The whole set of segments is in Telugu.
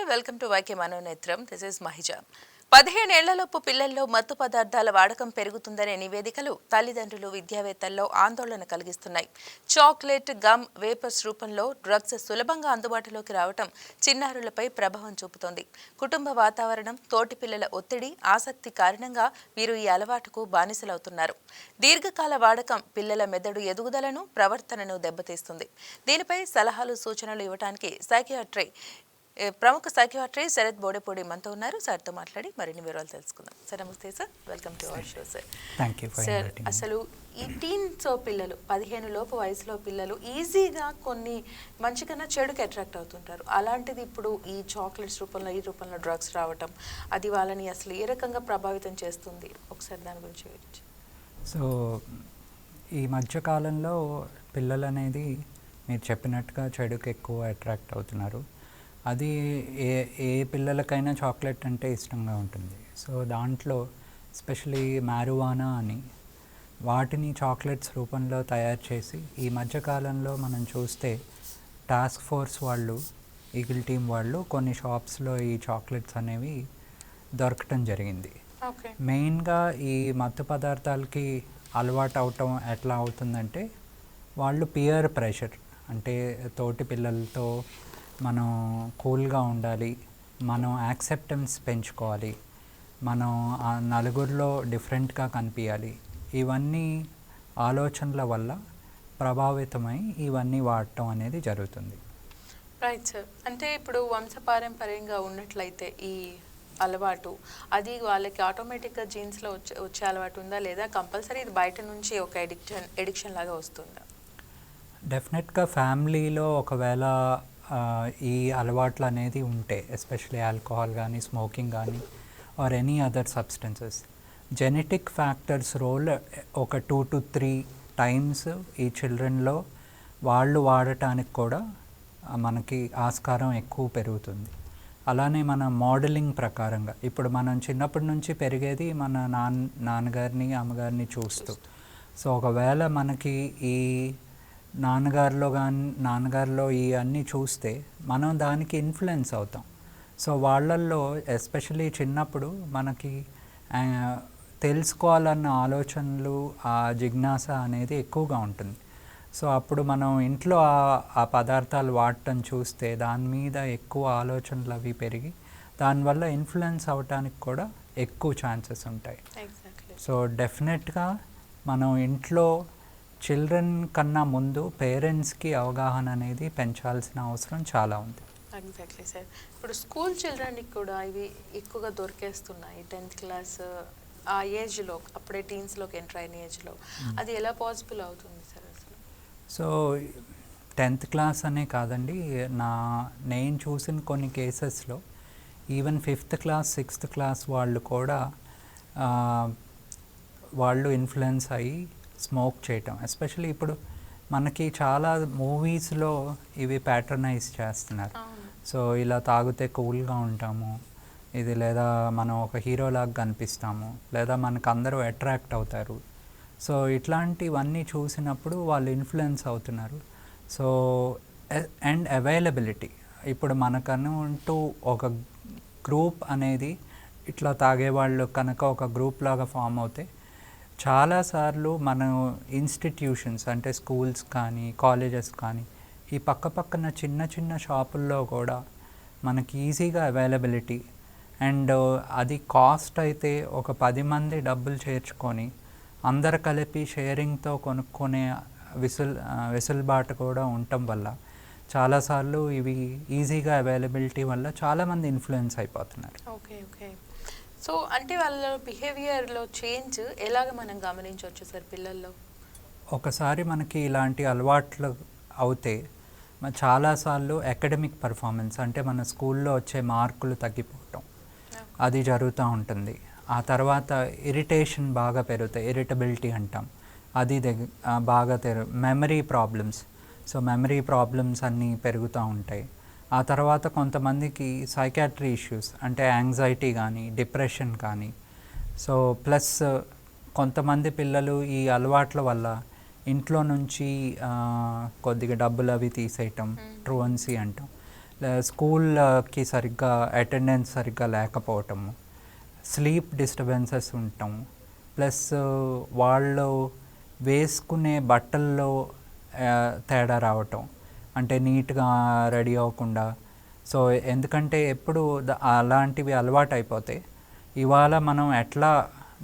నమస్తే welcome to Y K Manonetram. This is Mahija. పదిహేనేళ్ళలోపు పిల్లల్లో మత్తు పదార్థాల వాడకం పెరుగుతుందనే నివేదికలు తల్లిదండ్రులు విద్యావేత్తల్లో ఆందోళన కలిగిస్తున్నాయి. చాక్లెట్ గమ్ వేపర్స్ రూపంలో డ్రగ్స్ సులభంగా అందుబాటులోకి రావటం చిన్నారులపై ప్రభావం చూపుతోంది. కుటుంబ వాతావరణం తోటి పిల్లల ఒత్తిడి ఆసక్తి కారణంగా వీరు ఈ అలవాటుకు బానిసలవుతున్నారు. దీర్ఘకాల వాడకం పిల్లల మెదడు ఎదుగుదలను ప్రవర్తనను దెబ్బతీస్తుంది. దీనిపై సలహాలు సూచనలు ఇవ్వడానికి సైకియాట్రీ ప్రముఖ సైకియాట్రీ శరత్ బోడెపూడి మనతో ఉన్నారు. సార్తో మాట్లాడి మరిన్ని వివరాలు తెలుసుకుందాం. సార్ నమస్తే sir. Welcome to our show sir thank you sir అసలు ఈ టీన్స్ పిల్లలు పదిహేను లోపు వయసులో పిల్లలు ఈజీగా కొన్ని మంచి కన్నా చెడుకు అట్రాక్ట్ అవుతుంటారు. అలాంటిది ఇప్పుడు ఈ చాక్లెట్స్ రూపంలో ఈ రూపంలో డ్రగ్స్ రావటం అది వాళ్ళని అసలు ఏ రకంగా ప్రభావితం చేస్తుంది? ఒకసారి దాని గురించి వివరించి సో ఈ మధ్యకాలంలో పిల్లలు అనేది మీరు చెప్పినట్టుగా చెడుకు ఎక్కువ అట్రాక్ట్ అవుతున్నారు. అది ఏ ఏ పిల్లలకైనా చాక్లెట్ అంటే ఇష్టంగా ఉంటుంది. సో దాంట్లో ఎస్పెషలీ మ్యారువానా అని వాటిని చాక్లెట్స్ రూపంలో తయారు చేసి ఈ మధ్యకాలంలో మనం చూస్తే టాస్క్ ఫోర్స్ వాళ్ళు ఈగిల్ టీం వాళ్ళు కొన్ని షాప్స్లో ఈ చాక్లెట్స్ అనేవి దొరకటం జరిగింది. మెయిన్గా ఈ మత్తు పదార్థాలకి అలవాటు అవటం ఎట్లా అవుతుందంటే వాళ్ళు పియర్ ప్రెషర్ అంటే తోటి పిల్లలతో మనం కూల్గా ఉండాలి మనం యాక్సెప్టెన్స్ పెంచుకోవాలి మనం ఆ నలుగురిలో డిఫరెంట్గా కనిపించాలి ఇవన్నీ ఆలోచనల వల్ల ప్రభావితమై ఇవన్నీ వాడటం అనేది జరుగుతుంది. రైట్ సార్ అంటే ఇప్పుడు వంశపారంపర్యంగా ఉన్నట్లయితే ఈ అలవాటు అది వాళ్ళకి ఆటోమేటిక్గా జీన్స్లో వచ్చే వచ్చే అలవాటు ఉందా? లేదా కంపల్సరీ ఇది బయట నుంచి ఒక ఎడిక్షన్ ఎడిక్షన్ లాగా వస్తుందా? డెఫినెట్గా ఫ్యామిలీలో ఒకవేళ ఈ అలవాట్లు అనేది ఉంటే ఎస్పెషలీ ఆల్కహాల్ కానీ స్మోకింగ్ కానీ or any other substances genetic factors role ఒక టూ టు త్రీ టైమ్స్ ఈ చిల్డ్రన్లో వాళ్ళు వాడటానికి కూడా మనకి ఆస్కారం ఎక్కువ పెరుగుతుంది. అలానే మన మోడలింగ్ ప్రకారంగా ఇప్పుడు మనం చిన్నప్పటి నుంచి పెరిగేది మన నాన్న నాన్నగారిని అమ్మగారిని చూస్తూ. సో ఒకవేళ మనకి ఈ నాన్నగారిలో కానీ నాన్నగారిలో ఈ అన్నీ చూస్తే మనం దానికి ఇన్ఫ్లుయెన్స్ అవుతాం. సో వాళ్ళల్లో ఎస్పెషలీ చిన్నప్పుడు మనకి తెలుసుకోవాలన్న ఆలోచనలు ఆ జిజ్ఞాస అనేది ఎక్కువగా ఉంటుంది. సో అప్పుడు మనం ఇంట్లో ఆ- పదార్థాలు వాడటం చూస్తే దాని మీద ఎక్కువ ఆలోచనలు అవి పెరిగి దానివల్ల ఇన్ఫ్లుయెన్స్ అవ్వటానికి కూడా ఎక్కువ ఛాన్సెస్ ఉంటాయి. సో డెఫినెట్గా మనం ఇంట్లో చిల్డ్రన్ కన్నా ముందు పేరెంట్స్కి అవగాహన అనేది పెంచాల్సిన అవసరం చాలా ఉంది. ఎగ్జాక్ట్లీ సార్ ఇప్పుడు స్కూల్ చిల్డ్రన్కి కూడా ఇవి ఎక్కువగా దొరికేస్తున్నాయి. టెన్త్ క్లాస్ ఆ ఏజ్లో అప్పుడే టీన్స్లోకి ఎంటర్ అయిన ఏజ్లో. అది ఎలా పాసిబుల్ అవుతుంది సార్ అసలు? సో టెన్త్ క్లాస్ అనే కాదండి నా నేను చూసిన కొన్ని కేసెస్లో even fifth class sixth class వాళ్ళు కూడా వాళ్ళు ఇన్ఫ్లుయెన్స్ అయ్యి స్మోక్ చేయటం. ఎస్పెషల్లీ ఇప్పుడు మనకి చాలా మూవీస్లో ఇవి ప్యాటర్నైజ్ చేస్తున్నారు. సో ఇలా తాగితే కూల్గా ఉంటాము. ఇది లేదా మనం ఒక హీరోలాగా కనిపిస్తాము. లేదా మనకు అందరూ అట్రాక్ట్ అవుతారు. సో ఇట్లాంటివన్నీ చూసినప్పుడు వాళ్ళు ఇన్ఫ్లుయెన్స్ అవుతున్నారు. సో అండ్ అవైలబిలిటీ ఇప్పుడు మనకంటూ ఒక గ్రూప్ అనేది ఇట్లా తాగేవాళ్ళు కనుక ఒక గ్రూప్ లాగా ఫామ్ అవుతే చాలాసార్లు మనం ఇన్స్టిట్యూషన్స్ అంటే స్కూల్స్ కానీ కాలేజెస్ కానీ ఈ పక్క పక్కన చిన్న చిన్న షాపుల్లో కూడా మనకి ఈజీగా అవైలబిలిటీ. అండ్ అది కాస్ట్ అయితే ఒక పది మంది డబ్బులు చేర్చుకొని అందరు కలిపి షేరింగ్తో కొనుక్కునే విసుల్ వెసులుబాటు కూడా ఉండటం వల్ల చాలాసార్లు ఇవి ఈజీగా అవైలబిలిటీ వల్ల చాలామంది ఇన్ఫ్లుయెన్స్ అయిపోతున్నారు. Okay okay. సో అంటే వాళ్ళ బిహేవియర్లో చేంజ్ ఎలాగ మనం గమనించవచ్చు సార్ పిల్లల్లో? ఒకసారి మనకి ఇలాంటి అలవాట్లు అవుతే చాలాసార్లు అకాడమిక్ పర్ఫార్మెన్స్ అంటే మన స్కూల్లో వచ్చే మార్కులు తగ్గిపోవటం. అది జరుగుతూ ఉంటుంది. ఆ తర్వాత ఇరిటేషన్ బాగా పెరుగుతాయి. ఇరిటబిలిటీ అంటాం. అది బాగా తెరు memory problems. So memory problems అన్నీ పెరుగుతూ ఉంటాయి. ఆ తర్వాత కొంతమందికి సైకాట్రీ ఇష్యూస్ అంటే యాంగ్జైటీ కానీ డిప్రెషన్ కానీ. సో ప్లస్ కొంతమంది పిల్లలు ఈ అలవాట్ల వల్ల ఇంట్లో నుంచి కొద్దిగా డబ్బులు అవి తీసేయటం ట్రూవన్సీ అంటాం. స్కూల్కి సరిగ్గా అటెండెన్స్ సరిగ్గా లేకపోవటము స్లీప్ డిస్టర్బెన్సెస్ ఉండటం ప్లస్ వాళ్ళు వేసుకునే బట్టల్లో తేడా రావటం. అంటే నీట్గా రెడీ అవ్వకుండా. సో ఎందుకంటే ఎప్పుడు అలాంటివి అలవాటు అయిపోతాయి ఇవాళ మనం ఎట్లా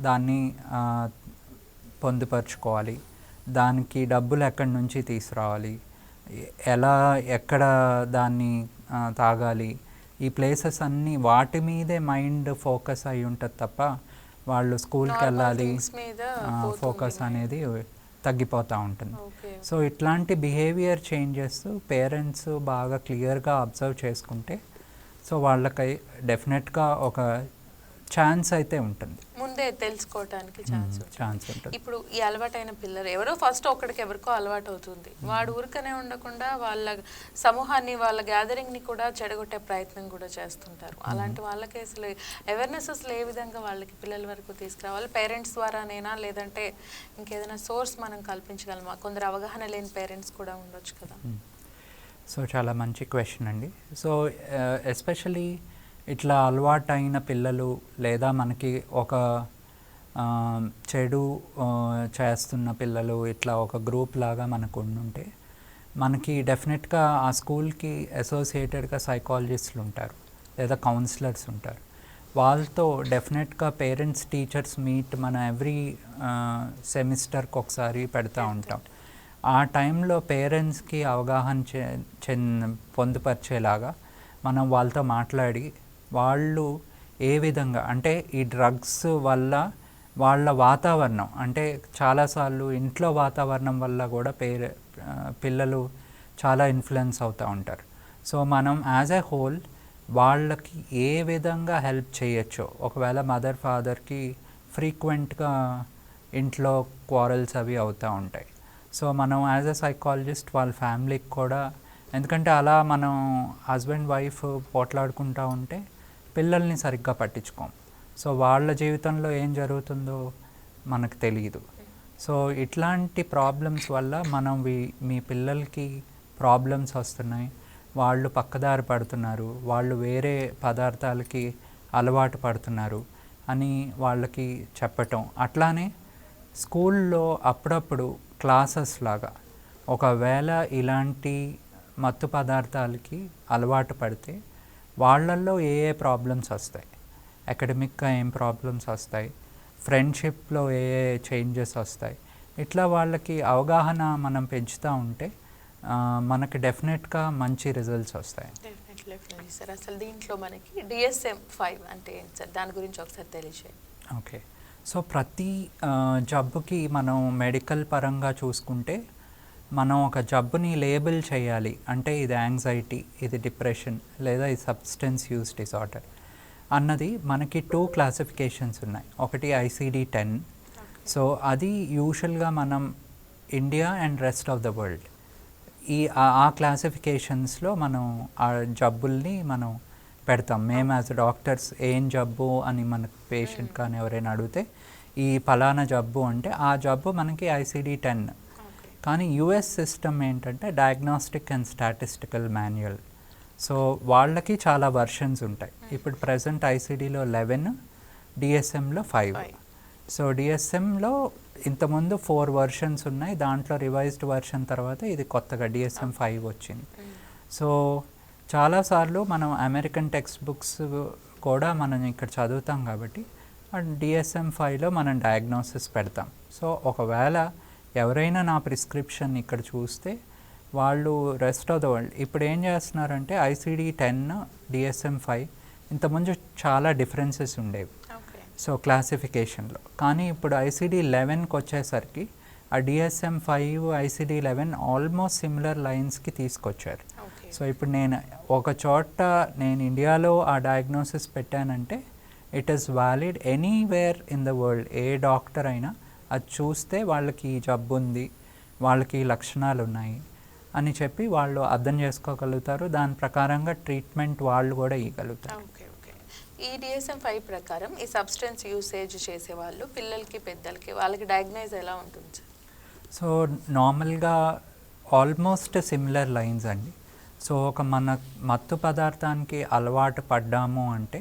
దాన్ని పొందుపరుచుకోవాలి? దానికి డబ్బులు ఎక్కడి నుంచి తీసుకురావాలి? ఎలా ఎక్కడ దాన్ని తాగాలి? ఈ ప్లేసెస్ అన్నీ వాటి మీదే మైండ్ ఫోకస్ అయి ఉంటుంది తప్ప వాళ్ళు స్కూల్కి వెళ్ళాలి ఫోకస్. అనేది తగ్గిపోతూ ఉంటుంది. సో ఇట్లాంటి బిహేవియర్ చేంజెస్ పేరెంట్స్ బాగా క్లియర్గా అబ్జర్వ్ చేసుకుంటే సో వాళ్ళకి డెఫినెట్గా ఒక ఛాన్స్ అయితే ఉంటుంది. ముందే తెలుసుకోవటానికి ఛాన్స్ ఛాన్స్ ఉంటుంది. ఇప్పుడు ఈ అలవాటైన పిల్లలు ఎవరో ఫస్ట్ ఒకడికి ఎవరికో అలవాటు అవుతుంది వాడు ఊరికనే ఉండకుండా వాళ్ళ సమూహాన్ని వాళ్ళ గ్యాదరింగ్ని కూడా చెడగొట్టే ప్రయత్నం కూడా చేస్తుంటారు. అలాంటి వాళ్ళకి అసలు అవేర్నెస్ అసలు ఏ విధంగా వాళ్ళకి పిల్లల వరకు తీసుకురావాలి? పేరెంట్స్ ద్వారానేనా? లేదంటే ఇంకేదైనా సోర్స్ మనం కల్పించగలమా? కొందరు అవగాహన లేని పేరెంట్స్ కూడా ఉండొచ్చు కదా. సో చాలా మంచి క్వశ్చన్ అండి. సో ఎస్పెషలీ ఇట్లా అలవాటైన పిల్లలు లేదా మనకి ఒక చెడు చేస్తున్న పిల్లలు ఇట్లా ఒక గ్రూప్ లాగా మనకు ఉండుంటే మనకి డెఫినెట్గా ఆ స్కూల్కి అసోసియేటెడ్గా సైకాలజిస్టులు ఉంటారు లేదా కౌన్సిలర్స్ ఉంటారు. వాళ్ళతో డెఫినెట్గా పేరెంట్స్ టీచర్స్ మీట్ మన ఎవ్రీ సెమిస్టర్కి ఒకసారి పెడతా ఉంటాం. ఆ టైంలో పేరెంట్స్కి అవగాహన చె చెన్ పొందుపరిచేలాగా మనం వాళ్ళతో మాట్లాడి వాళ్ళు ఏ విధంగా అంటే ఈ డ్రగ్స్ వల్ల వాళ్ళ వాతావరణం అంటే చాలాసార్లు ఇంట్లో వాతావరణం వల్ల కూడా పేరె పిల్లలు చాలా ఇన్ఫ్లుయెన్స్ అవుతూ ఉంటారు. సో మనం యాజ్ ఎ హోల్ వాళ్ళకి ఏ విధంగా హెల్ప్ చేయొచ్చో ఒకవేళ మదర్ ఫాదర్కి ఫ్రీక్వెంట్గా ఇంట్లో క్వారల్స్ అవి అవుతూ ఉంటాయి. సో మనం యాజ్ ఎ సైకాలజిస్ట్ వాళ్ళ ఫ్యామిలీకి కూడా ఎందుకంటే అలా మనం హస్బెండ్ వైఫ్ పోట్లాడుకుంటూ ఉంటే పిల్లల్ని సరిగ్గా పట్టించుకోం. సో వాళ్ళ జీవితంలో ఏం జరుగుతుందో మనకు తెలియదు సో ఇట్లాంటి ప్రాబ్లమ్స్ వల్ల మనం మీ పిల్లలకి ప్రాబ్లమ్స్ వస్తున్నాయి. వాళ్ళు పక్కదారి పడుతున్నారు. వాళ్ళు వేరే పదార్థాలకి అలవాటు పడుతున్నారు అని వాళ్ళకి చెప్పటం. అట్లానే స్కూల్లో అప్పుడప్పుడు క్లాసెస్ లాగా ఒకవేళ ఇలాంటి మత్తు పదార్థాలకి అలవాటు పడితే వాళ్ళల్లో ఏ ఏ ప్రాబ్లమ్స్ వస్తాయి? అకాడమిక్గా ఏం ప్రాబ్లమ్స్ వస్తాయి? ఫ్రెండ్షిప్లో ఏ ఏ చేంజెస్ వస్తాయి? ఇట్లా వాళ్ళకి అవగాహన మనం పెంచుతూ ఉంటే మనకి డెఫినెట్గా మంచి రిజల్ట్స్ వస్తాయి. డెఫినెట్లీ సార్ అసలు దీంట్లో మనకి డిఎస్ఎం ఫైవ్ అంటే ఏంటి సార్ దాని గురించి ఒకసారి తెలియజేయండి ఓకే సో ప్రతి జబ్బుకి మనం మెడికల్ పరంగా చూసుకుంటే మనం ఒక జబ్బుని లేబుల్ చేయాలి. అంటే ఇది యాంగ్జైటీ ఇది డిప్రెషన్ లేదా ఇది సబ్స్టెన్స్ యూస్ డిసార్డర్ అన్నది మనకి టూ క్లాసిఫికేషన్స్ ఉన్నాయి. ఒకటి ఐసిడి టెన్. సో అది యూజువల్గా మనం India and rest of the world. ఈ ఆ- క్లాసిఫికేషన్స్లో మనం ఆ జబ్బుల్ని మనం పెడతాం. మేము యాజ్ డాక్టర్స్ ఏం జబ్బు అని మనకు పేషెంట్ కానీ ఎవరైనా అడిగితే ఈ ఫలానా జబ్బు అంటే ఆ జబ్బు మనకి ఐసిడి టెన్ కానీ యుఎస్ సిస్టమ్ ఏంటంటే diagnostic and statistical manual so వాళ్ళకి చాలా వర్షన్స్ ఉంటాయి. ఇప్పుడు ప్రజెంట్ ఐసిడిలో లెవెన్ డిఎస్ఎంలో ఫైవ్. సో డిఎస్ఎంలో ఇంతకుముందు ఫోర్ వర్షన్స్ ఉన్నాయి. దాంట్లో రివైజ్డ్ వర్షన్ తర్వాత ఇది కొత్తగా డిఎస్ఎం ఫైవ్ వచ్చింది. సో చాలాసార్లు మనం అమెరికన్ టెక్స్ట్ బుక్స్ కూడా మనం ఇక్కడ చదువుతాం కాబట్టి డిఎస్ఎం ఫైవ్లో మనం డయాగ్నోసిస్ పెడతాం. సో ఒకవేళ ఎవరైనా నా ప్రిస్క్రిప్షన్ ఇక్కడ చూస్తే వాళ్ళు రెస్ట్ ఆఫ్ ద వరల్డ్ ఇప్పుడు ఏం చేస్తున్నారంటే ఐసిడి టెన్ డిఎస్ఎం ఫైవ్ ఇంతకుముందు చాలా డిఫరెన్సెస్ ఉండేవి. సో క్లాసిఫికేషన్లో కానీ ఇప్పుడు ఐసిడి లెవెన్కి వచ్చేసరికి ఆ DSM five ICD eleven almost similar లైన్స్కి తీసుకొచ్చారు. సో ఇప్పుడు నేను ఒక చోట నేను ఇండియాలో ఆ diagnosis పెట్టానంటే it is valid anywhere in the world A doctor అయినా అది చూస్తే వాళ్ళకి ఈ జబ్బు ఉంది వాళ్ళకి లక్షణాలు ఉన్నాయి అని చెప్పి వాళ్ళు అర్థం చేసుకోగలుగుతారు. దాని ప్రకారంగా ట్రీట్మెంట్ వాళ్ళు కూడా ఇవ్వగలుగుతారు ఓకే ఓకే. ఈ డిఎస్ఎం ఫైవ్ ప్రకారం ఈ సబ్స్టెన్స్ యూసేజ్ చేసే వాళ్ళు పిల్లలకి పెద్దలకి వాళ్ళకి డయాగ్నైజ్ ఎలా ఉంటుంది సార్? సో నార్మల్గా ఆల్మోస్ట్ సిమిలర్ లైన్స్ అండి. సో ఒక మన మత్తు పదార్థానికి అలవాటు పడ్డాము అంటే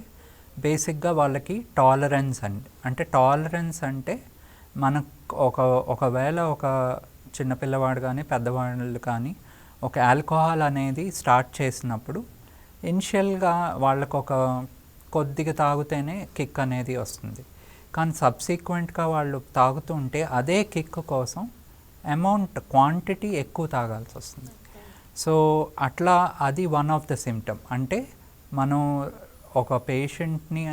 బేసిక్గా వాళ్ళకి టాలరెన్స్ అండి. అంటే టాలరెన్స్ అంటే మనకు ఒక ఒకవేళ ఒక చిన్నపిల్లవాడు కానీ పెద్దవాళ్ళు కానీ ఒక ఆల్కహాల్ అనేది స్టార్ట్ చేసినప్పుడు ఇనిషియల్గా వాళ్ళకు ఒక కొద్దిగా తాగితేనే కిక్ అనేది వస్తుంది. కానీ సబ్సిక్వెంట్గా వాళ్ళు తాగుతూ ఉంటే అదే కిక్ కోసం అమౌంట్ క్వాంటిటీ ఎక్కువ తాగాల్సి వస్తుంది. సో అట్లా అది వన్ ఆఫ్ ద సిమ్టమ్ అంటే మనం ఒక పేషెంట్ని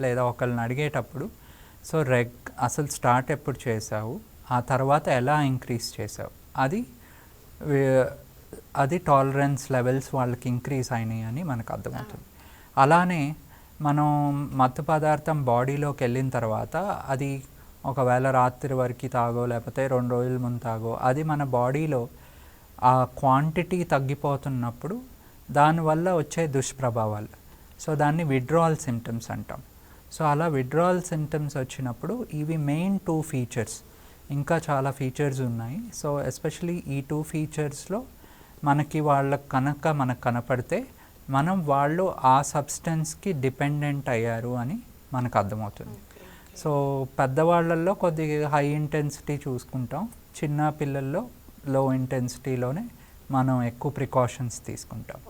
లేదా ఒకరిని అడిగేటప్పుడు సో రెగ్ అసలు స్టార్ట్ ఎప్పుడు చేసావు ఆ తర్వాత ఎలా ఇంక్రీజ్ చేసావు అది అది టాలరెన్స్ లెవెల్స్ వాళ్ళకి ఇంక్రీజ్ అయినాయి అని మనకు అర్థమవుతుంది. అలానే మనం మత్తు పదార్థం బాడీలోకి వెళ్ళిన తర్వాత అది ఒకవేళ రాత్రి వరకు తాగో లేకపోతే రెండు రోజుల ముందు తాగో అది మన బాడీలో ఆ క్వాంటిటీ తగ్గిపోతున్నప్పుడు దానివల్ల వచ్చే దుష్ప్రభావాలు. సో దాన్ని విడ్రాల్ సిమ్టమ్స్ అంటాం. సో అలా విడ్రాల్ సిమ్టమ్స్ వచ్చినప్పుడు ఇవి మెయిన్ టూ ఫీచర్స్ ఇంకా చాలా ఫీచర్స్ ఉన్నాయి. సో ఎస్పెషలీ ఈ టూ ఫీచర్స్లో మనకి వాళ్ళకి కనుక మనకు కనపడితే మనం వాళ్ళు ఆ సబ్స్టెన్స్కి డిపెండెంట్ అయ్యారు అని మనకు అర్థమవుతుంది. సో పెద్దవాళ్ళల్లో కొద్దిగా హై ఇంటెన్సిటీ చూసుకుంటాం. చిన్న పిల్లల్లో లో ఇంటెన్సిటీలోనే మనం ఎక్కువ ప్రికాషన్స్ తీసుకుంటాం.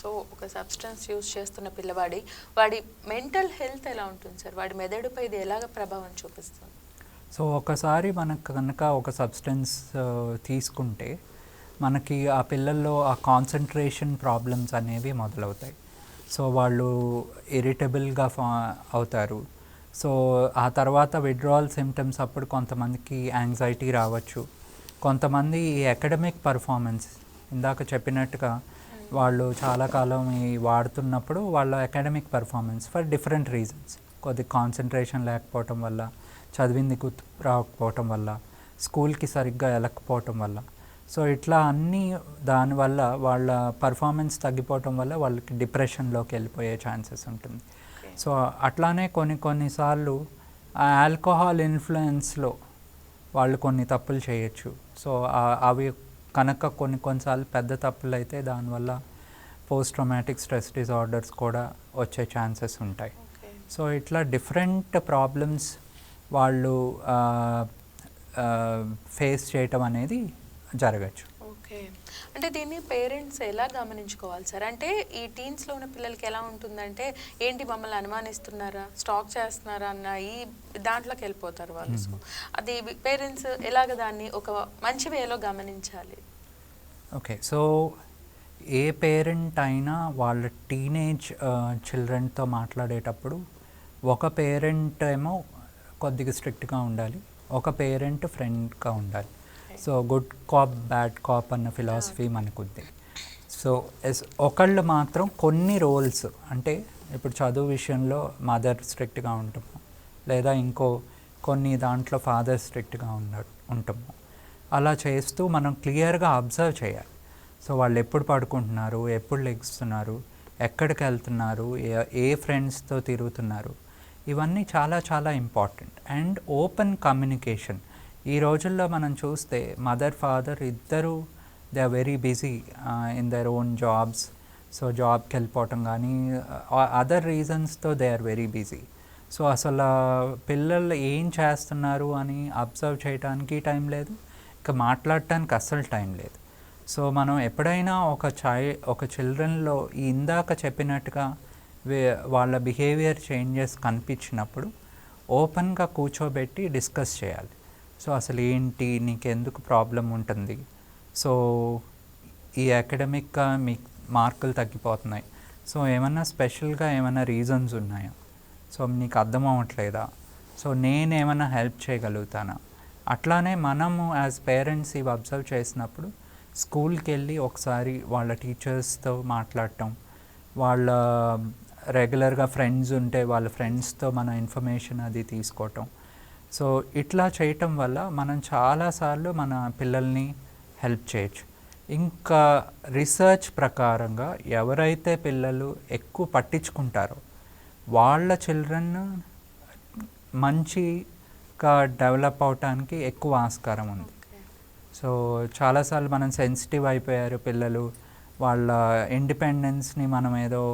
సో ఒక సబ్స్టెన్స్ యూజ్ చేస్తున్న పిల్లవాడి వాడి మెంటల్ హెల్త్ ఎలా ఉంటుంది సార్? వాడి మెదడుపై ఇది ఎలాగ ప్రభావం చూపిస్తుంది? సో ఒకసారి మనకు కనుక ఒక సబ్స్టెన్స్ తీసుకుంటే మనకి ఆ పిల్లల్లో ఆ కాన్సన్ట్రేషన్ ప్రాబ్లమ్స్ అనేవి మొదలవుతాయి. సో వాళ్ళు ఇరిటబుల్గా ఫా అవుతారు. సో ఆ తర్వాత విడ్రావల్ సిమ్టమ్స్ అప్పుడు కొంతమందికి యాంగ్జైటీ రావచ్చు. కొంతమంది ఈ అకాడమిక్ పర్ఫార్మెన్స్ ఇందాక చెప్పినట్టుగా వాళ్ళు చాలా కాలం ఈ వాడుతున్నప్పుడు వాళ్ళ academic performance for different reasons కొద్ది కాన్సన్ట్రేషన్ లేకపోవటం వల్ల చదివింది గుర్తు రాకపోవటం వల్ల స్కూల్కి సరిగ్గా వెళ్ళకపోవటం వల్ల. సో ఇట్లా అన్నీ దానివల్ల వాళ్ళ పర్ఫార్మెన్స్ తగ్గిపోవటం వల్ల వాళ్ళకి డిప్రెషన్లోకి వెళ్ళిపోయే ఛాన్సెస్ ఉంటుంది. సో అట్లానే కొన్ని కొన్నిసార్లు ఆ ఆల్కహాల్ ఇన్ఫ్లుయెన్స్లో వాళ్ళు కొన్ని తప్పులు చేయొచ్చు. సో అవి కనుక కొన్ని కొన్నిసార్లు పెద్ద తప్పులు అయితే దానివల్ల పోస్ట్ ట్రొమాటిక్ స్ట్రెస్ డిజార్డర్స్ కూడా వచ్చే ఛాన్సెస్ ఉంటాయి. సో ఇట్లా డిఫరెంట్ ప్రాబ్లమ్స్ వాళ్ళు ఫేస్ చేయటం అనేది జరగచ్చు. ఓకే. అంటే దీన్ని పేరెంట్స్ ఎలా గమనించుకోవాలి సార్? అంటే ఈ టీన్స్లో ఉన్న పిల్లలకి ఎలా ఉంటుందంటే ఏంటి మమ్మల్ని అనుమానిస్తున్నారా? స్టాక్ చేస్తున్నారా? అన్న ఈ దాంట్లోకి వెళ్ళిపోతారు వాళ్ళు. సో అది పేరెంట్స్ ఎలాగ దాన్ని ఒక మంచి వేలో గమనించాలి? ఓకే. సో ఏ పేరెంట్ అయినా వాళ్ళ టీనేజ్ చిల్డ్రన్తో మాట్లాడేటప్పుడు ఒక పేరెంట్ ఏమో కొద్దిగా స్ట్రిక్ట్గా ఉండాలి. ఒక పేరెంట్ ఫ్రెండ్గా ఉండాలి. So good cop bad cop అన్న ఫిలాసఫీ మనకుంది. సో ఎస్ ఒకళ్ళు మాత్రం కొన్ని రోల్స్ అంటే ఇప్పుడు చదువు విషయంలో మదర్ స్ట్రిక్ట్గా ఉంటాము లేదా ఇంకో కొన్ని దాంట్లో ఫాదర్ స్ట్రిక్ట్గా ఉన్న ఉంటాము. అలా చేస్తూ మనం క్లియర్గా అబ్జర్వ్ చేయాలి. సో వాళ్ళు ఎప్పుడు పడుకుంటున్నారు ఎప్పుడు లెగుస్తున్నారు ఎక్కడికి వెళ్తున్నారు ఏ- ఏ ఫ్రెండ్స్తో తిరుగుతున్నారు ఇవన్నీ చాలా చాలా ఇంపార్టెంట్ అండ్ ఓపెన్ కమ్యూనికేషన్ ఈ రోజుల్లో మనం చూస్తే మదర్ ఫాదర్ ఇద్దరు they are very busy in their own jobs. So జాబ్కి వెళ్ళిపోవటం కానీ other రీజన్స్తో they are very busy. So అసలు పిల్లలు ఏం చేస్తున్నారు అని అబ్జర్వ్ చేయడానికి టైం లేదు. ఇంకా మాట్లాడటానికి అస్సలు టైం లేదు. సో మనం ఎప్పుడైనా ఒక చై ఒక చిల్డ్రన్లో ఇందాక చెప్పినట్టుగా వే- వాళ్ళ బిహేవియర్ చేంజెస్ కనిపించినప్పుడు ఓపెన్గా కూర్చోబెట్టి డిస్కస్ చేయాలి. సో అసలు ఏంటి నీకు ఎందుకు ప్రాబ్లం ఉంటుంది? సో ఈ అకాడమిక్గా మీ మార్కులు తగ్గిపోతున్నాయి. సో ఏమన్నా స్పెషల్గా ఏమైనా రీజన్స్ ఉన్నాయా? సో నీకు అర్థం అవ్వట్లేదా? సో నేను ఏమైనా హెల్ప్ చేయగలుగుతానా? అట్లానే మనము యాజ్ పేరెంట్స్ ఇవి అబ్జర్వ్ చేసినప్పుడు స్కూల్కి వెళ్ళి ఒకసారి వాళ్ళ టీచర్స్తో మాట్లాడటం వాళ్ళ రెగ్యులర్గా ఫ్రెండ్స్ ఉంటే వాళ్ళ ఫ్రెండ్స్తో మన ఇన్ఫర్మేషన్ అది తీసుకోవటం సో ఇట్లా చేయటం వల్ల మనం చాలాసార్లు మన పిల్లల్ని హెల్ప్ చేయొచ్చు. ఇంకా రీసెర్చ్ ప్రకారంగా ఎవరైతే పిల్లలు ఎక్కువ పట్టించుకుంటారో వాళ్ళ చిల్డ్రన్ మంచిగా డెవలప్ అవటానికి ఎక్కువ ఆస్కారం ఉంది. సో చాలాసార్లు మనం సెన్సిటివ్ అయిపోయారు పిల్లలు వాళ్ళ ఇండిపెండెన్స్ని మనం ఏదో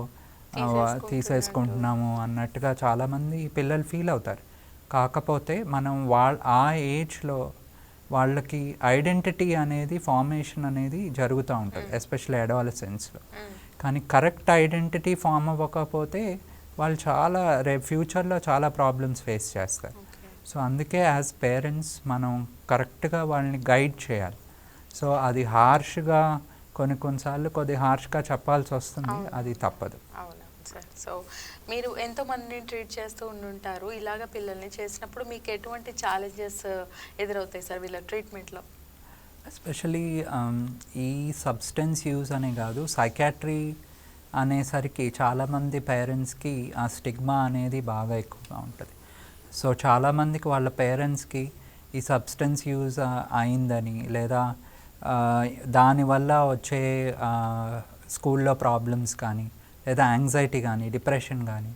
తీసేసుకుంటున్నాము అన్నట్టుగా చాలామంది పిల్లలు ఫీల్ అవుతారు. కాకపోతే మనం వాళ్ళ ఆ ఏజ్లో వాళ్ళకి ఐడెంటిటీ అనేది ఫార్మేషన్ అనేది జరుగుతూ ఉంటుంది ఎస్పెషల్లీ అడాలసెన్స్లో కానీ కరెక్ట్ ఐడెంటిటీ ఫామ్ అవ్వకపోతే వాళ్ళు చాలా రేపు ఫ్యూచర్లో చాలా ప్రాబ్లమ్స్ ఫేస్ చేస్తారు. సో అందుకే యాజ్ పేరెంట్స్ మనం కరెక్ట్గా వాళ్ళని గైడ్ చేయాలి. సో అది హార్ష్గా కొన్ని కొన్నిసార్లు కొద్ది హార్ష్గా చెప్పాల్సి వస్తుంది అది తప్పదు. సార్. సో మీరు ఎంతో మందిని ట్రీట్ చేస్తూ ఉండుంటారు. ఇలాగ పిల్లల్ని చేసినప్పుడు మీకు ఎటువంటి ఛాలెంజెస్ uh, ఎదురవుతాయి సార్ వీళ్ళ ట్రీట్మెంట్లో ఎస్పెషలీ um, ఈ సబ్స్టెన్స్ యూజ్ అనే కాదు సైకాట్రీ అనేసరికి చాలామంది పేరెంట్స్కి ఆ స్టిగ్మా అనేది బాగా ఎక్కువగా ఉంటుంది. సో చాలామందికి వాళ్ళ పేరెంట్స్కి ఈ సబ్స్టెన్స్ యూజ్ uh, అయిందని లేదా uh, దానివల్ల వచ్చే స్కూల్లో ప్రాబ్లమ్స్ కానీ లేదా యాంగ్జైటీ కానీ డిప్రెషన్ కానీ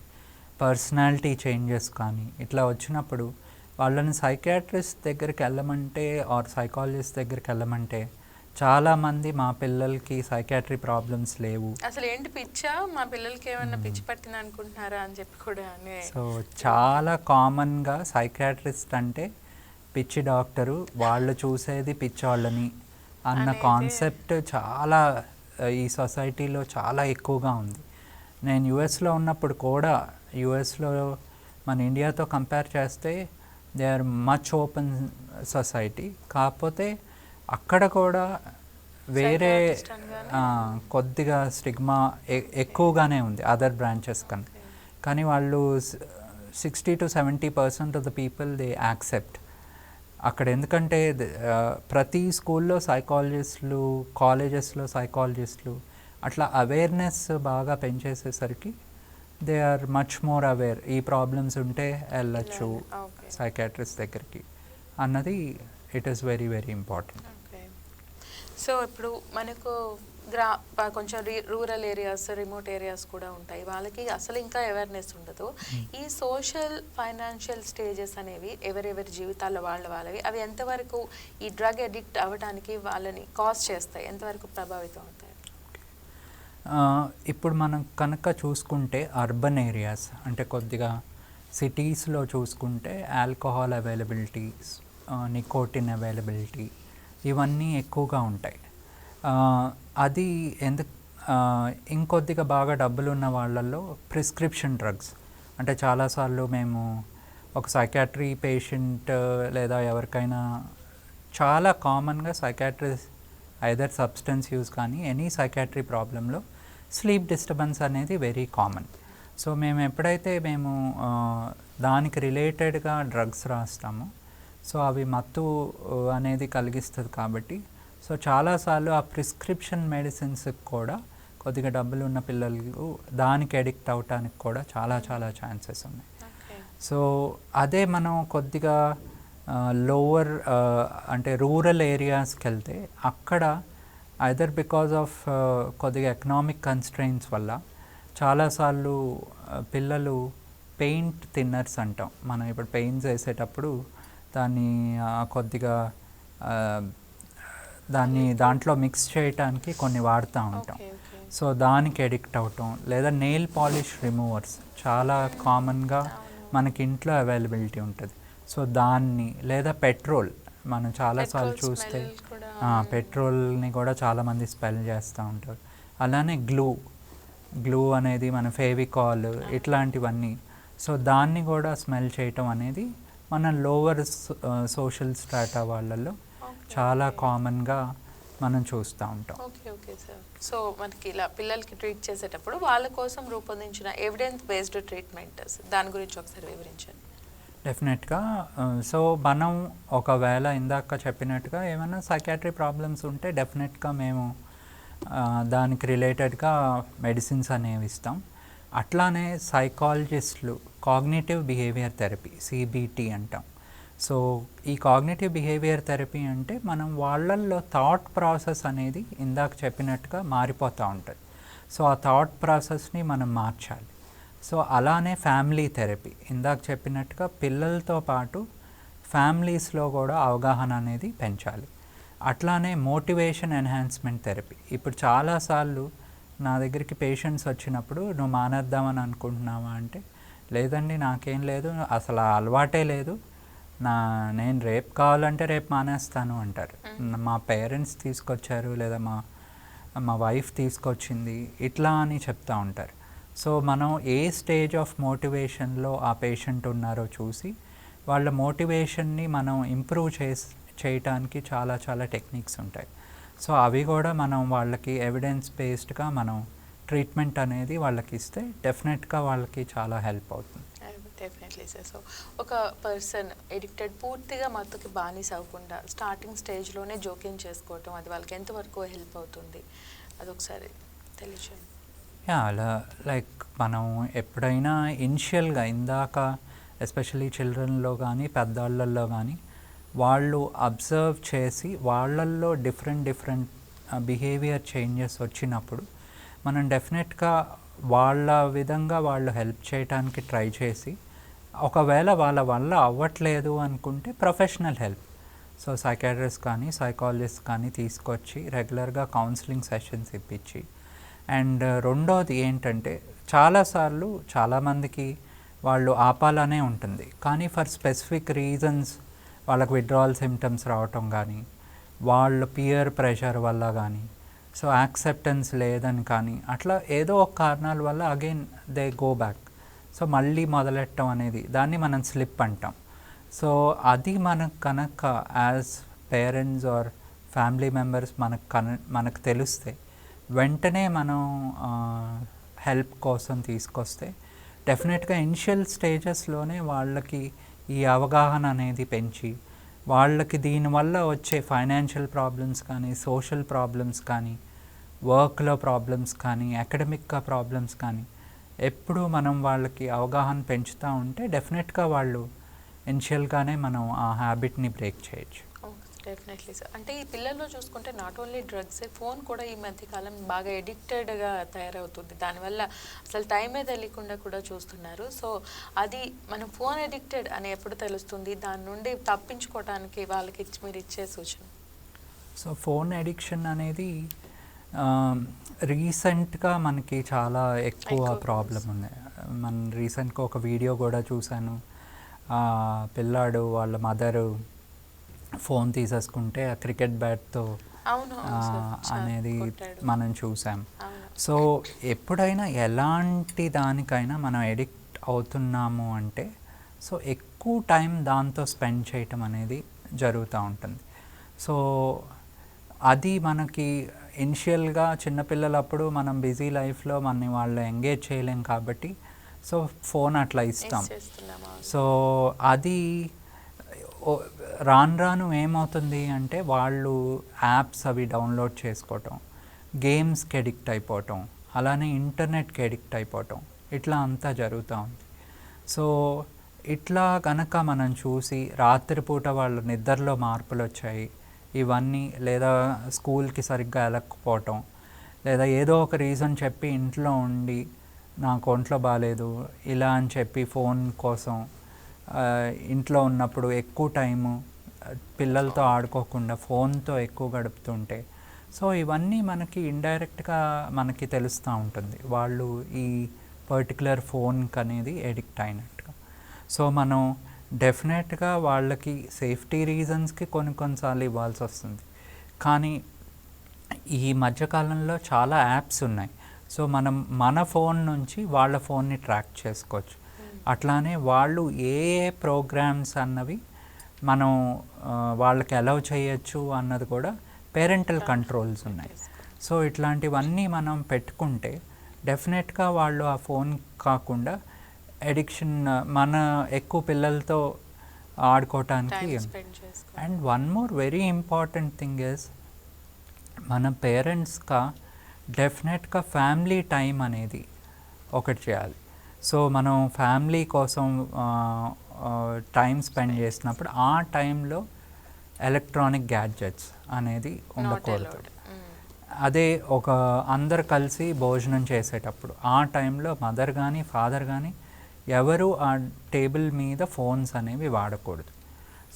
పర్సనాలిటీ చేంజెస్ కానీ ఇట్లా వచ్చినప్పుడు వాళ్ళని సైకాట్రిస్ట్ దగ్గరికి వెళ్ళమంటే ఆర్ సైకాలజిస్ట్ దగ్గరికి వెళ్ళమంటే చాలామంది మా పిల్లలకి సైకాట్రీ ప్రాబ్లమ్స్ లేవు. అసలు ఏంటి పిచ్చా? మా పిల్లలకి ఏమైనా పిచ్చి పట్టింది అనుకుంటున్నారా అని చెప్పి కూడా సో చాలా కామన్గా సైకాట్రిస్ట్ అంటే పిచ్చి డాక్టరు వాళ్ళు చూసేది పిచ్చోళ్ళని అన్న కాన్సెప్ట్ చాలా ఈ సొసైటీలో చాలా ఎక్కువగా ఉంది. నేను యుఎస్లో ఉన్నప్పుడు కూడా యుఎస్లో మన ఇండియాతో కంపేర్ చేస్తే they are much open society. కాకపోతే అక్కడ కూడా వేరే కొద్దిగా స్టిగ్మా ఎక్కువగానే ఉంది అదర్ బ్రాంచెస్ కన్నా. కానీ వాళ్ళు sixty to seventy percent of the people they accept. అక్కడ ఎందుకంటే ప్రతి స్కూల్లో సైకాలజిస్టులు కాలేజెస్లో సైకాలజిస్టులు అట్లా అవేర్నెస్ బాగా పెంచేసేసరికి they are much more aware ఈ ప్రాబ్లమ్స్ ఉంటే వెళ్ళచ్చు సైకాట్రిస్ట్ దగ్గరికి అన్నది it is very very important so ఇప్పుడు మనకు గ్రా కొంచెం రూరల్ ఏరియాస్ రిమోట్ ఏరియాస్ కూడా ఉంటాయి. వాళ్ళకి అసలు ఇంకా అవేర్నెస్ ఉండదు. ఈ సోషల్ ఫైనాన్షియల్ స్టేజెస్ అనేవి ఎవరెవరి జీవితాల్లో వాళ్ళ వాళ్ళవి అవి ఎంతవరకు ఈ డ్రగ్ అడిక్ట్ అవ్వడానికి వాళ్ళని కాజ్ చేస్తాయి? ఎంతవరకు ప్రభావితం అవుతాయి? ఇప్పుడు మనం కనుక చూసుకుంటే అర్బన్ ఏరియాస్ అంటే కొద్దిగా సిటీస్లో చూసుకుంటే ఆల్కహాల్ అవైలబిలిటీ నికోటిన్ అవైలబిలిటీ ఇవన్నీ ఎక్కువగా ఉంటాయి. అది ఎందుకు ఇంకొద్దిగా బాగా డబ్బులు ఉన్న వాళ్ళల్లో ప్రిస్క్రిప్షన్ డ్రగ్స్. అంటే చాలాసార్లు మేము ఒక సైకాట్రీ పేషెంట్ లేదా ఎవరికైనా చాలా కామన్గా సైకాట్రిస్ట్ ఐదర్ సబ్స్టెన్స్ యూస్ కానీ ఎనీ సైకాట్రీ ప్రాబ్లంలో స్లీప్ డిస్టర్బెన్స్ అనేది వెరీ కామన్. సో మేము ఎప్పుడైతే మేము దానికి రిలేటెడ్గా డ్రగ్స్ రాస్తామో సో అవి మత్తు అనేది కలిగిస్తుంది కాబట్టి సో చాలాసార్లు ఆ ప్రిస్క్రిప్షన్ మెడిసిన్స్కి కూడా కొద్దిగా డబ్బులు ఉన్న పిల్లలు దానికి అడిక్ట్ అవటానికి కూడా చాలా చాలా ఛాన్సెస్ ఉన్నాయి. సో అదే మనం కొద్దిగా లోవర్ అంటే రూరల్ ఏరియాస్కి వెళ్తే అక్కడ ఐదర్ బికాజ్ ఆఫ్ కొద్దిగా ఎకనామిక్ కన్స్ట్రెయిన్స్ వల్ల చాలాసార్లు ఆ, పిల్లలు పెయింట్ థిన్నర్స్ అంటాం. మనం ఇప్పుడు పెయింట్స్ వేసేటప్పుడు దాన్ని కొద్దిగా దాన్ని దాంట్లో మిక్స్ చేయటానికి కొన్ని వాడుతూ ఉంటాం. సో దానికి అడిక్ట్ అవటం లేదా నెయిల్ పాలిష్ రిమూవర్స్ చాలా కామన్గా మనకి ఇంట్లో అవైలబిలిటీ ఉంటుంది. సో దాన్ని లేదా పెట్రోల్ మనం చాలాసార్లు Petrol చూస్తే పెట్రోల్ని కూడా చాలామంది స్పెల్ చేస్తూ ఉంటారు. అలానే గ్లూ గ్లూ అనేది మన ఫేవికాల్ ఇట్లాంటివన్నీ. సో దాన్ని కూడా స్మెల్ చేయటం అనేది మన లోవర్ సోషల్ స్ట్రాటా వాళ్ళల్లో ఓకే, చాలా. కామన్గా మనం చూస్తూ ఉంటాం. Okay okay sir. సో మనకి ఇలా పిల్లలకి ట్రీట్ చేసేటప్పుడు వాళ్ళ కోసం రూపొందించిన ఎవిడెన్స్ బేస్డ్ ట్రీట్మెంట్ దాని గురించి ఒకసారి వివరించండి. డెఫినెట్గా సో మనం ఒకవేళ ఇందాక చెప్పినట్టుగా ఏమైనా సైకాట్రీ ప్రాబ్లమ్స్ ఉంటే డెఫినెట్గా మేము uh, దానికి రిలేటెడ్గా మెడిసిన్స్ అనేవి ఇస్తాం. అట్లానే సైకాలజిస్టులు కాగ్నేటివ్ బిహేవియర్ థెరపీ సిబిటి అంటాం. సో ఈ కాగ్నేటివ్ బిహేవియర్ థెరపీ అంటే మనం వాళ్ళల్లో థాట్ ప్రాసెస్ అనేది ఇందాక చెప్పినట్టుగా మారిపోతూ ఉంటుంది. సో ఆ థాట్ ప్రాసెస్ని మనం మార్చాలి. సో అలానే ఫ్యామిలీ థెరపీ ఇందాక చెప్పినట్టుగా పిల్లలతో పాటు ఫ్యామిలీస్లో కూడా అవగాహన అనేది పెంచాలి. అట్లానే మోటివేషన్ ఎన్హాన్స్మెంట్ థెరపీ ఇప్పుడు చాలాసార్లు నా దగ్గరికి పేషెంట్స్ వచ్చినప్పుడు నువ్వు మానేద్దామని అనుకుంటున్నావా? అంటే లేదండి నాకేం లేదు అసలు అలవాటే లేదు. నా నేను రేపు కావాలంటే రేపు మానేస్తాను అంటారు. మా పేరెంట్స్ తీసుకొచ్చారు లేదా మా మా వైఫ్ తీసుకొచ్చింది ఇట్లా అని చెప్తా ఉంటారు. సో మనం ఏ స్టేజ్ ఆఫ్ మోటివేషన్లో ఆ పేషెంట్ ఉన్నారో చూసి వాళ్ళ మోటివేషన్ని మనం ఇంప్రూవ్ చేసి చేయటానికి చాలా చాలా టెక్నిక్స్ ఉంటాయి. సో అవి కూడా మనం వాళ్ళకి ఎవిడెన్స్ బేస్డ్గా మనం ట్రీట్మెంట్ అనేది వాళ్ళకి ఇస్తే డెఫినెట్గా వాళ్ళకి చాలా హెల్ప్ అవుతుంది. డెఫినెట్లీ సార్ సో ఒక పర్సన్ ఎడిక్టెడ్ పూర్తిగా మత్తుకి బానిస అవ్వకుండా స్టార్టింగ్ స్టేజ్లోనే జోక్యం చేసుకోవటం అది వాళ్ళకి ఎంతవరకు హెల్ప్ అవుతుంది? అదొకసారి తెలియచేయండి. యా అలా లైక్ మనం ఎప్పుడైనా ఇనిషియల్గా ఇందాక ఎస్పెషలీ చిల్డ్రన్లో కానీ పెద్దవాళ్ళల్లో కానీ వాళ్ళు అబ్జర్వ్ చేసి వాళ్ళల్లో డిఫరెంట్ డిఫరెంట్ బిహేవియర్ చేంజెస్ వచ్చినప్పుడు మనం డెఫినెట్గా వాళ్ళ విధంగా వాళ్ళు హెల్ప్ చేయడానికి ట్రై చేసి ఒకవేళ వాళ్ళ వల్ల అవ్వట్లేదు అనుకుంటే ప్రొఫెషనల్ హెల్ప్. సో సైకాట్రిస్ట్ కానీ సైకాలజిస్ట్ కానీ తీసుకొచ్చి రెగ్యులర్గా కౌన్సిలింగ్ సెషన్స్ ఇప్పించి అండ్ రెండోది ఏంటంటే చాలాసార్లు చాలామందికి వాళ్ళు ఆపాలనే ఉంటుంది. కానీ ఫర్ స్పెసిఫిక్ రీజన్స్ వాళ్ళకి విడ్రావల్ సిమ్టమ్స్ రావటం కానీ వాళ్ళ పియర్ ప్రెషర్ వల్ల కానీ సో యాక్సెప్టెన్స్ లేదని కానీ అట్లా ఏదో ఒక కారణాల వల్ల again they go back. So మళ్ళీ మొదలెట్టడం అనేది దాన్ని మనం స్లిప్ అంటాం. సో అది మనకు కనుక as parents or family members మనకు కన మనకు తెలిస్తే వెంటనే మనం హెల్ప్ కోసం తీసుకొస్తే డెఫినెట్గా ఇనిషియల్ స్టేజెస్లోనే వాళ్ళకి ఈ అవగాహన అనేది పెంచి వాళ్ళకి దీనివల్ల వచ్చే ఫైనాన్షియల్ ప్రాబ్లమ్స్ కానీ సోషల్ ప్రాబ్లమ్స్ కానీ వర్క్లో ప్రాబ్లమ్స్ కానీ అకాడమిక్గా ప్రాబ్లమ్స్ కానీ ఎప్పుడు మనం వాళ్ళకి అవగాహన పెంచుతూ ఉంటే డెఫినెట్గా వాళ్ళు ఇనిషియల్గానే మనం ఆ హ్యాబిట్ని బ్రేక్ చేయొచ్చు. డెఫినెట్లీ సార్ అంటే ఈ పిల్లల్లో చూసుకుంటే నాట్ ఓన్లీ డ్రగ్స్ ఫోన్ కూడా ఈ మధ్య కాలం బాగా ఎడిక్టెడ్గా తయారవుతుంది. దానివల్ల అసలు టైమే తెలియకుండా కూడా చూస్తున్నారు. సో అది మనం ఫోన్ ఎడిక్టెడ్ అని ఎప్పుడు తెలుస్తుంది? దాని నుండి తప్పించుకోవడానికి వాళ్ళకి ఇచ్చి మీరు ఇచ్చే సూచన? సో ఫోన్ అడిక్షన్ అనేది రీసెంట్గా మనకి చాలా ఎక్కువ ప్రాబ్లం ఉంది. మన రీసెంట్గా ఒక వీడియో కూడా చూశాను. పిల్లాడు వాళ్ళ మదరు ఫోన్ తీసేసుకుంటే ఆ క్రికెట్ బ్యాట్తో అనేది. మనం చూసాం. సో ఎప్పుడైనా ఎలాంటి దానికైనా మనం ఎడిక్ట్ అవుతున్నాము అంటే సో ఎక్కువ టైం దాంతో స్పెండ్ చేయటం అనేది జరుగుతూ ఉంటుంది. సో అది మనకి ఇనిషియల్గా చిన్నపిల్లలప్పుడు మనం బిజీ లైఫ్లో మన వాళ్ళు ఎంగేజ్ చేయలేం కాబట్టి సో ఫోన్ అట్లా ఇస్తాం. సో అది రాను రాను ఏమవుతుంది అంటే వాళ్ళు యాప్స్ అవి డౌన్లోడ్ చేసుకోవటం గేమ్స్కి ఎడిక్ట్ అయిపోవటం అలానే ఇంటర్నెట్కి ఎడిక్ట్ అయిపోవటం ఇట్లా అంతా జరుగుతూ ఉంది. సో ఇట్లా కనుక మనం చూసి రాత్రిపూట వాళ్ళ నిద్రలో మార్పులు వచ్చాయి ఇవన్నీ లేదా స్కూల్కి సరిగ్గా వెళ్ళకపోవటం లేదా ఏదో ఒక రీజన్ చెప్పి ఇంట్లో ఉండి నాకు ఒంట్లో బాగాలేదు ఇలా అని చెప్పి ఫోన్ కోసం ఇంట్లో ఉన్నప్పుడు ఎక్కువ టైము పిల్లలతో ఆడుకోకుండా ఫోన్తో ఎక్కువ గడుపుతుంటే. సో ఇవన్నీ మనకి ఇండైరెక్ట్గా మనకి తెలుస్తూ ఉంటుంది. వాళ్ళు ఈ పర్టికులర్ ఫోన్కి అనేది ఎడిక్ట్ అయినట్టుగా. సో మనం డెఫినెట్గా వాళ్ళకి సేఫ్టీ రీజన్స్కి కొన్ని కొన్నిసార్లు ఇవ్వాల్సి వస్తుంది. కానీ ఈ మధ్యకాలంలో చాలా యాప్స్ ఉన్నాయి. సో మనం మన ఫోన్ నుంచి వాళ్ళ ఫోన్ని ట్రాక్ చేసుకోవచ్చు. అట్లానే వాళ్ళు ఏ ఏ ప్రోగ్రామ్స్ అన్నవి మనం వాళ్ళకి అలౌ చేయొచ్చు అన్నది కూడా పేరెంటల్ కంట్రోల్స్ ఉన్నాయి. సో ఇట్లాంటివన్నీ మనం పెట్టుకుంటే డెఫినెట్గా వాళ్ళు ఆ ఫోన్ కాకుండా ఎడిక్షన్ మన ఎక్కువ పిల్లలతో ఆడుకోవటానికి and one more very important thing is మన పేరెంట్స్గా డెఫినెట్గా ఫ్యామిలీ టైం అనేది ఒకటి చేయాలి. సో మనం ఫ్యామిలీ కోసం టైం స్పెండ్ చేసినప్పుడు ఆ టైంలో ఎలక్ట్రానిక్ గ్యాడ్జెట్స్ అనేది ఉండకూడదు. అలౌడ్ అదే ఒక అందరు కలిసి భోజనం చేసేటప్పుడు ఆ టైంలో మదర్ కానీ ఫాదర్ కానీ ఎవరు ఆ టేబుల్ మీద ఫోన్స్ అనేవి వాడకూడదు.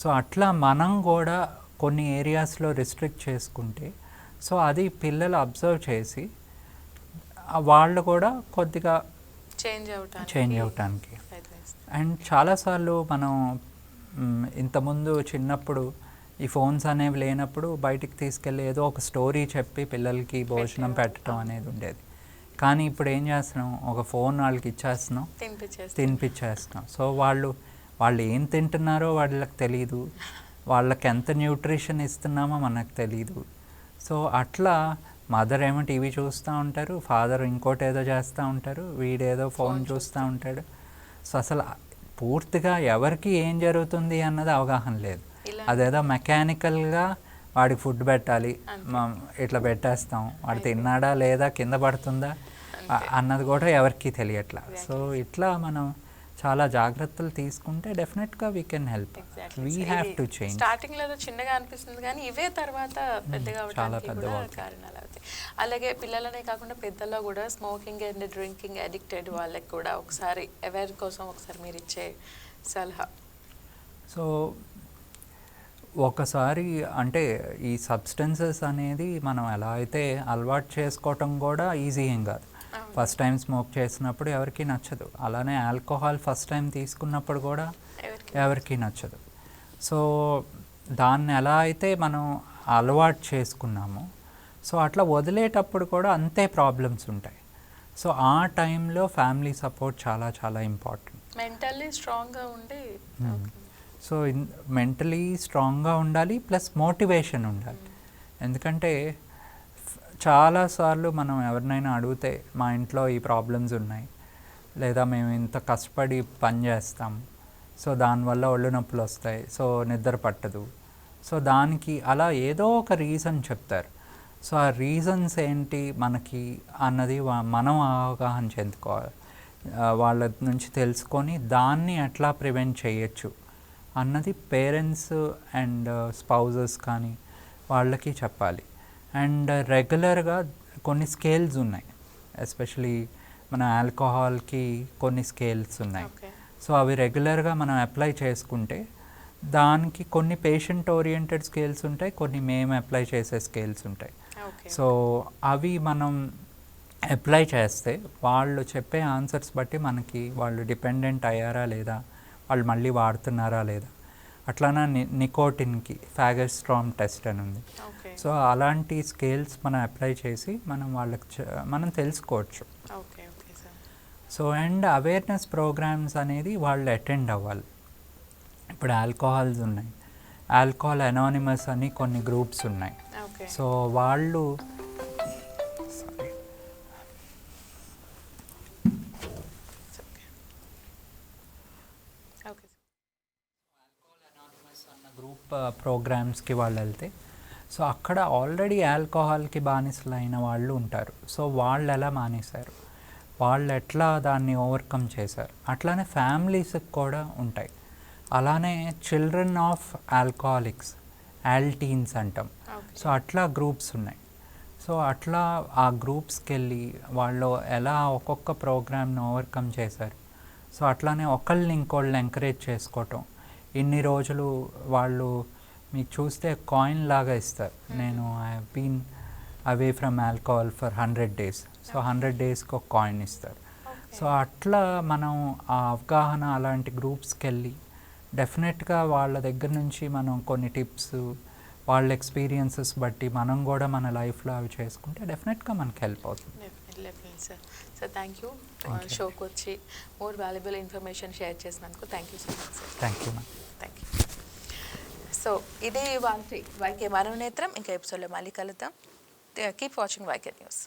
సో అట్లా మనం కూడా కొన్ని ఏరియాస్లో రిస్ట్రిక్ట్ చేసుకుంటే సో అది పిల్లలు అబ్జర్వ్ చేసి వాళ్ళు కూడా కొద్దిగా చేంజ్ అవటానికి. చేంజ్ అవటానికి. అండ్ చాలాసార్లు మనం ఇంతకుముందు చిన్నప్పుడు ఈ ఫోన్స్ అనేవి లేనప్పుడు బయటికి తీసుకెళ్ళి ఏదో ఒక స్టోరీ చెప్పి పిల్లలకి భోజనం పెట్టడం అనేది ఉండేది. కానీ ఇప్పుడు ఏం చేస్తున్నాం? ఒక ఫోన్ వాళ్ళకి ఇచ్చేస్తున్నాం. తినిపించేస్తున్నాం సో వాళ్ళు వాళ్ళు ఏం తింటున్నారో వాళ్ళకి తెలియదు వాళ్ళకి ఎంత న్యూట్రిషన్ ఇస్తున్నామో మనకు తెలియదు సో అట్లా మదర్ ఏమో టీవీ చూస్తూ ఉంటారు ఫాదర్ ఇంకోటి ఏదో చేస్తూ ఉంటారు వీడేదో ఫోన్ చూస్తూ ఉంటాడు. సో అసలు పూర్తిగా ఎవరికి ఏం జరుగుతుంది అన్నది అవగాహన లేదు. అదేదో మెకానికల్గా వాడికి ఫుడ్ పెట్టాలి ఇట్లా పెట్టేస్తాం వాడు తిన్నాడా లేదా కింద పడుతుందా అన్నది కూడా ఎవరికి తెలియట్లా. సో ఇట్లా మనం చాలా జాగ్రత్తలు తీసుకుంటే డెఫినెట్గా we can help we have to change స్టార్టింగ్లో ఏదో చిన్నగా అనిపిస్తుంది కానీ ఇవే తర్వాత పెద్దగా అవడానికి కూడా. కారణాలు అవుతాయి అలాగే పిల్లలనే కాకుండా పెద్దల్లో కూడా స్మోకింగ్ అండ్ డ్రింకింగ్ అడిక్టెడ్ వాళ్ళకి కూడా ఒకసారి అవేర్ కోసం ఒకసారి మీరు ఇచ్చే సలహా. సో ఒకసారి అంటే ఈ సబ్స్టెన్సెస్ అనేది మనం ఎలా అయితే అలవాటు చేసుకోవటం కూడా ఈజీ ఏం కాదు. ఫస్ట్ టైం స్మోక్ చేసినప్పుడు ఎవరికి నచ్చదు. అలానే ఆల్కహాల్ ఫస్ట్ టైం తీసుకున్నప్పుడు కూడా ఎవరికి? నచ్చదు. సో దాన్ని ఎలా అయితే మనం అలవాటు చేసుకున్నామో సో అట్లా వదిలేటప్పుడు కూడా అంతే ప్రాబ్లమ్స్ ఉంటాయి. సో ఆ టైంలో ఫ్యామిలీ సపోర్ట్ చాలా చాలా ఇంపార్టెంట్. మెంటల్లీ స్ట్రాంగ్గా ఉండి. సో మెంటలీ స్ట్రాంగ్గా ఉండాలి ప్లస్ మోటివేషన్ ఉండాలి. ఎందుకంటే చాలాసార్లు మనం ఎవరినైనా అడిగితే మా ఇంట్లో ఈ ప్రాబ్లమ్స్ ఉన్నాయి లేదా మేము ఇంత కష్టపడి పని చేస్తాం సో దానివల్ల ఒళ్ళు నొప్పులు వస్తాయి సో నిద్ర పట్టదు. సో దానికి అలా ఏదో ఒక రీజన్ చెప్తారు. సో ఆ రీజన్స్ ఏంటి మనకి అన్నది మనం అవగాహన చెందుకోవాలి. వాళ్ళ నుంచి తెలుసుకొని దాన్ని ఎట్లా ప్రివెంట్ చేయొచ్చు అన్నది పేరెంట్స్ అండ్ స్పౌజెస్ కానీ వాళ్ళకి చెప్పాలి. అండ్ రెగ్యులర్గా కొన్ని స్కేల్స్ ఉన్నాయి ఎస్పెషలీ మన ఆల్కహాల్కి కొన్ని స్కేల్స్ ఉన్నాయి. సో అవి రెగ్యులర్గా మనం అప్లై చేసుకుంటే దానికి కొన్ని పేషెంట్ ఓరియంటెడ్ స్కేల్స్ ఉంటాయి కొన్ని మేము అప్లై చేసే స్కేల్స్ ఉంటాయి. సో అవి మనం అప్లై చేస్తే వాళ్ళు చెప్పే ఆన్సర్స్ బట్టి మనకి వాళ్ళు డిపెండెంట్ అయ్యారా లేదా వాళ్ళు మళ్ళీ వాడుతున్నారా లేదా అట్లానే ని నికోటిన్కి ఫ్యాగస్ట్రామ్ టెస్ట్ అని ఉంది. సో అలాంటి స్కేల్స్ మనం అప్లై చేసి మనం వాళ్ళకి మనం తెలుసుకోవచ్చు. సో అండ్ అవేర్నెస్ ప్రోగ్రామ్స్ అనేది వాళ్ళు అటెండ్ అవ్వాలి ఇప్పుడు ఆల్కహాల్స్ ఉన్నాయి ఆల్కహాల్ అనానిమస్ అని కొన్ని గ్రూప్స్ ఉన్నాయి. సో వాళ్ళు ప్రోగ్రామ్స్కి వాళ్ళు వెళ్తే సో అక్కడ ఆల్రెడీ ఆల్కహాల్కి బానిసలైన వాళ్ళు ఉంటారు. సో వాళ్ళు ఎలా మానేశారు? వాళ్ళు ఎట్లా దాన్ని ఓవర్కమ్ చేశారు? అట్లానే ఫ్యామిలీస్కి కూడా ఉంటాయి. అలానే చిల్డ్రన్ ఆఫ్ ఆల్కహాలిక్స్ ఆల్టీన్స్ అంటాం. సో అట్లా గ్రూప్స్ ఉన్నాయి. సో అట్లా ఆ గ్రూప్స్కి వెళ్ళి వాళ్ళు ఎలా ఒక్కొక్క ప్రోగ్రామ్ను ఓవర్కమ్ చేశారు? సో అట్లానే ఒకళ్ళని ఇంకోళ్ళని ఎంకరేజ్ చేసుకోవటం. ఇన్ని రోజులు వాళ్ళు మీకు చూస్తే కాయిన్ లాగా ఇస్తారు. నేను I been away from alcohol for hundred days so hundred డేస్కి ఒక కాయిన్ ఇస్తారు. సో అట్లా మనం ఆ అవగాహన అలాంటి గ్రూప్స్కి వెళ్ళి డెఫినెట్గా వాళ్ళ దగ్గర నుంచి మనం కొన్ని టిప్స్ వాళ్ళ ఎక్స్పీరియన్సెస్ బట్టి మనం కూడా మన లైఫ్లో అవి చేసుకుంటే డెఫినెట్గా మనకి హెల్ప్ అవుతుంది. You. Thank you. షోకి వచ్చి మోర్ వాల్యుబుల్ ఇన్ఫర్మేషన్ షేర్ చేసినందుకు thank you so much sir thank you thank you so ఇది వాళ్ళ వైకే మనోనేత్రం ఇంకా ఎపిసోడ్లో మళ్ళీ కలుద్దాం. Keep watching YK news